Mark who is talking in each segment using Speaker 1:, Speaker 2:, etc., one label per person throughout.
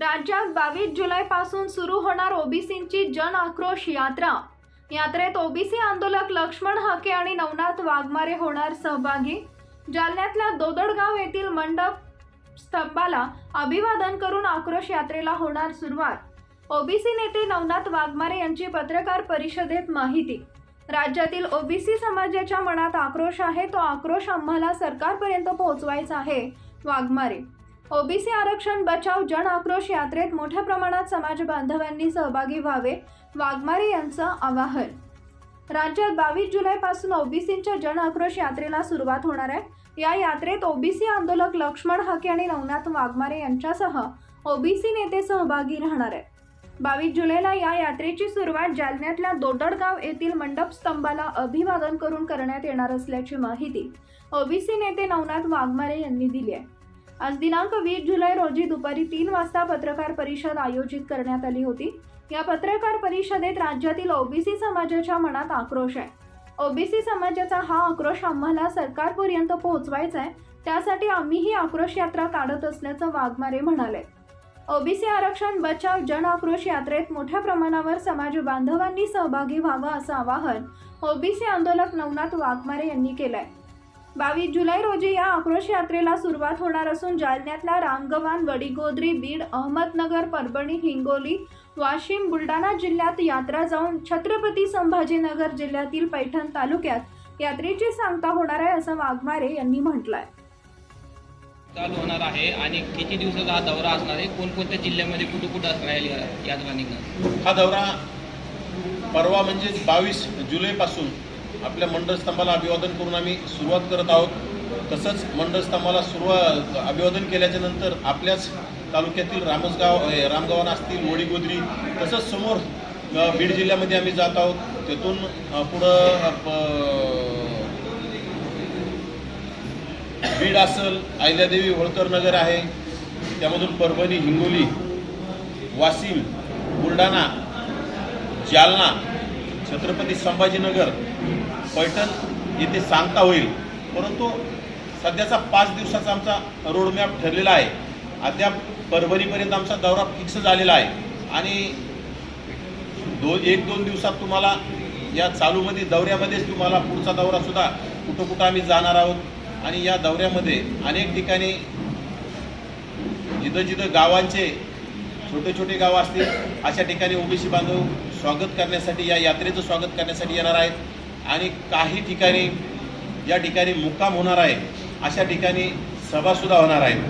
Speaker 1: राज्यात बावीस जुलैपासून सुरू होणार ओबीसींची जन आक्रोश यात्रा. यात्रेत ओबीसी आंदोलक लक्ष्मण हाके आणि नवनाथ वाघमारे होणार सहभागी. जालन्यातल्या दोदडगाव येथील मंडप स्तंभाला अभिवादन करून आक्रोश यात्रेला होणार सुरुवात. ओबीसी नेते नवनाथ वाघमारे यांची पत्रकार परिषदेत माहिती. राज्यातील ओबीसी समाजाच्या मनात आक्रोश आहे तो आक्रोश आम्हाला सरकारपर्यंत पोहोचवायचा आहे वाघमारे. ओबीसी आरक्षण बचाव जन आक्रोश यात्रेत मोठ्या प्रमाणात समाज बांधवांनी सहभागी व्हावे वाघमारे यांचं आवाहन. राज्यात बावीस जुलैपासून ओबीसींच्या जन आक्रोश यात्रेला सुरुवात होणार आहे. या यात्रेत ओबीसी आंदोलक लक्ष्मण हाके आणि नवनाथ वाघमारे यांच्यासह ओबीसी नेते सहभागी राहणार आहेत. बावीस जुलैला या यात्रेची सुरुवात जालन्यातल्या दोडडगाव येथील मंडप स्तंभाला अभिवादन करून करण्यात येणार असल्याची माहिती ओबीसी नेते नवनाथ वाघमारे यांनी दिली आहे. आज दिनांक वीस जुलै रोजी दुपारी तीन वाजता पत्रकार परिषद आयोजित करण्यात आली होती. या पत्रकार परिषदेत राज्यातील ओबीसी समाजाच्या मनात आक्रोश आहे. ओबीसी समाजाचा हा आक्रोश आम्हाला सरकारपर्यंत पोहोचवायचा आहे त्यासाठी आम्ही ही आक्रोश यात्रा काढत असल्याचं वाघमारे म्हणाले. ओबीसी आरक्षण बचाव जन आक्रोश यात्रेत मोठ्या प्रमाणावर समाज बांधवांनी सहभागी व्हावं असं आवाहन ओबीसी आंदोलक नवनाथ वाघमारे यांनी केलंय. बावीस जुलै रोजी या आक्रोश यात्रेला सुरुवात होणार असून जालन्यातल्या रामगव्हाण वडिगोद्री बीड अहमदनगर परभणी हिंगोली वाशिम बुलढाणा जिल्ह्यात यात्रा जाऊन छत्रपती संभाजीनगर जिल्ह्यातील पैठण तालुक्यात यात्रेची सांगता होणार आहे असं वाघमारे यांनी म्हटलंय.
Speaker 2: चालू होणार आहे आणि किती दिवसाचा हा दौरा असणार आहे? कोणकोणत्या जिल्ह्यामध्ये कुठं कुठं असणार आहे यात्रा निघणार?
Speaker 3: हा दौरा परवा म्हणजेच बावीस जुलैपासून आपल्या मंडळस्तंभाला अभिवादन करून आम्ही सुरुवात करत आहोत. तसंच मंडळस्तंभाला सुरुवात अभिवादन केल्याच्यानंतर आपल्याच तालुक्यातील रामसगाव अ, असतील वडीगोदरी तसंच समोर बीड जिल्ह्यामध्ये आम्ही जात आहोत. तेथून पुढं बीड असल अहिल्यादेवी होळकर नगर आहे. त्यामधून परभणी हिंगोली वाशिम बुलढाणा जालना छत्रपती संभाजीनगर पैठण येथे सांगता होईल. परंतु सध्याचा पाच दिवसाचा आमचा रोडमॅप ठरलेला आहे. अद्याप परभणीपर्यंत आमचा दौरा फिक्स झालेला आहे. आणि दोन एक दोन दिवसात तुम्हाला या चालूमध्ये दौऱ्यामध्येच तुम्हाला पुढचा दौरासुद्धा कुठं कुठं आम्ही जाणार आहोत. आणि या दौऱ्यामध्ये अनेक ठिकाणी जिथं जिथं गावांचे छोटे छोटे गाव असतील अशा ठिकाणी ओबीसी बांधव स्वागत करण्यासाठी या यात्रेचं स्वागत करण्यासाठी येणार आहेत. आणि काही ठिकाणी या ठिकाणी मुक्काम होणार आहे अशा ठिकाणी सभासुद्धा होणार आहेत.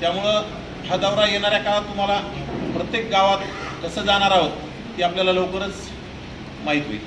Speaker 3: त्यामुळं हा दौरा येणाऱ्या काळात तुम्हाला प्रत्येक गावात कसं जाणार आहोत ते आपल्याला लवकरच माहीत होईल.